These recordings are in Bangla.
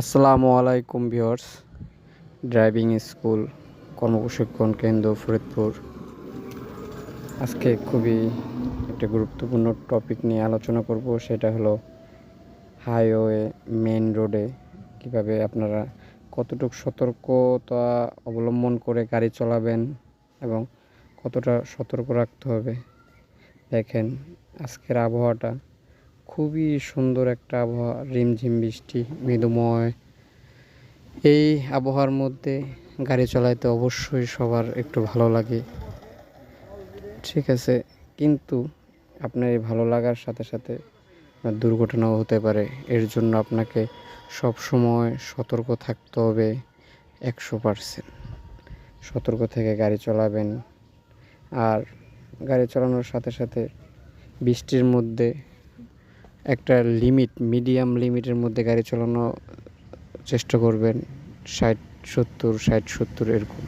আসসালামু আলাইকুম ভিউয়ার্স। ড্রাইভিং স্কুল, কর্মপ্রশিক্ষণ কেন্দ্র, ফরিদপুর। আজকে খুবই একটা গুরুত্বপূর্ণ টপিক নিয়ে আলোচনা করব, সেটা হলো হাইওয়ে মেন রোডে। কীভাবে আপনারা কতটুকু সতর্কতা অবলম্বন করে গাড়ি চালাবেন এবং কতটা সতর্ক রাখতে হবে? দেখেন আজকের আবহাওয়াটা। খুবই সুন্দর একটা আবহাওয়া, রিমঝিম বৃষ্টি, মৃদুময়। এই আবহাওয়ার মধ্যে গাড়ি চালাইতে অবশ্যই সবার একটু ভালো লাগে। ঠিক আছে, কিন্তু আপনার এই ভালো লাগার সাথে সাথে দুর্ঘটনাও হতে পারে। এর জন্য আপনাকে সব সময় সতর্ক থাকতে হবে একশো পারসেন্ট। সতর্ক থেকে গাড়ি চালাবেন। আর গাড়ি চালানোর সাথে সাথে বৃষ্টির মধ্যে একটা লিমিট মিডিয়াম লিমিটের মধ্যে গাড়ি চালানো চেষ্টা করবেন। ষাট সত্তর ষাট সত্তর এরকম।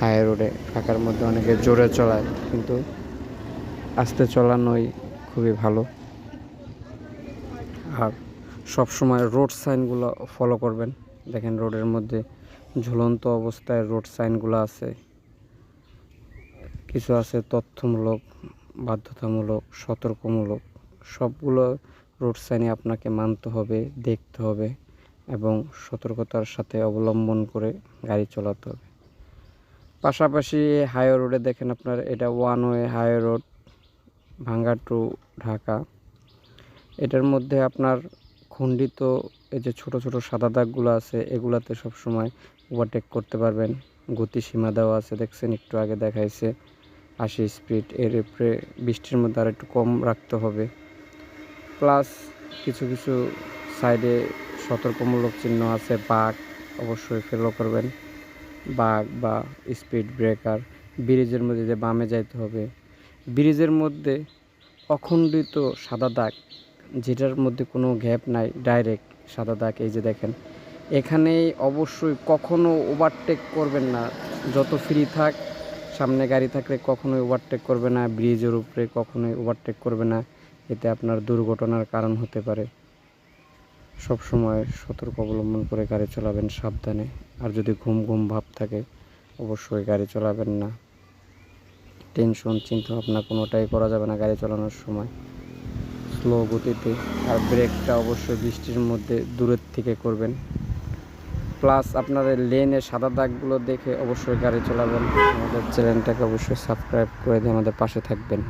হাই রোডে ফাঁকার মধ্যে অনেকে জোরে চলায়, কিন্তু আস্তে চলানোই খুবই ভালো। আর সব সময় রোড সাইনগুলো ফলো করবেন। দেখেন রোডের মধ্যে ঝুলন্ত অবস্থায় রোড সাইনগুলো আছে। কিছু আছে তথ্যমূলক, বাধ্যতামূলক, সতর্কমূলক, সবগুলো রোড সাইনে আপনাকে মানতে হবে, দেখতে হবে এবং সতর্কতার সাথে অবলম্বন করে গাড়ি চালাতে হবে। পাশাপাশি হাইওয়ে রোডে দেখেন আপনার, এটা one way highway road, Bhanga to Dhaka. এটার মধ্যে আপনার খণ্ডিত এই যে ছোট ছোট সাদা দাগগুলো আছে, এগুলাতে সবসময় ওভারটেক করতে পারবেন। গতিসীমা দেওয়া আছে, দেখছেন একটু আগে দেখাইছে। আশি স্পিড এর উপরে বৃষ্টির মধ্যে আর একটু কম রাখতে হবে। প্লাস কিছু কিছু সাইডে সতর্কমূলক চিহ্ন আছে, বাঘ অবশ্যই ফেলো করবেন। বাঘ বা স্পিড ব্রেকার ব্রিজের মধ্যে যে বামে যাইতে হবে। ব্রিজের মধ্যে অখণ্ডিত সাদা দাগ, যেটার মধ্যে কোনো গ্যাপ নাই ডাইরেক্ট সাদা দাগ, এই যে দেখেন। এখানে অবশ্যই কখনো ওভারটেক করবেন না। যত ফ্রি থাক, সামনে গাড়ি থাকলে কখনোই ওভারটেক করবে না, ব্রিজের উপরে কখনোই ওভারটেক করবে না। এতে আপনার দুর্ঘটনার কারণ হতে পারে। সব সময় সতর্ক অবলম্বন করে গাড়ি চালাবেন সাবধানে। আর যদি ঘুম ঘুম ভাব থাকে, অবশ্যই গাড়ি চালাবেন না। টেনশন চিন্তা ভাবনা কোনোটাই করা যাবে না গাড়ি চালানোর সময়। স্লো গতিতে আর ব্রেকটা অবশ্যই বৃষ্টির মধ্যে দূরের থেকে করবেন। প্লাস আপনার লেনে সাদা দাগগুলো দেখে অবশ্যই গাড়ি চালাবেন। আমাদের চ্যানেলটাকে অবশ্যই সাবস্ক্রাইব করে দিয়ে আমাদের পাশে থাকবেন।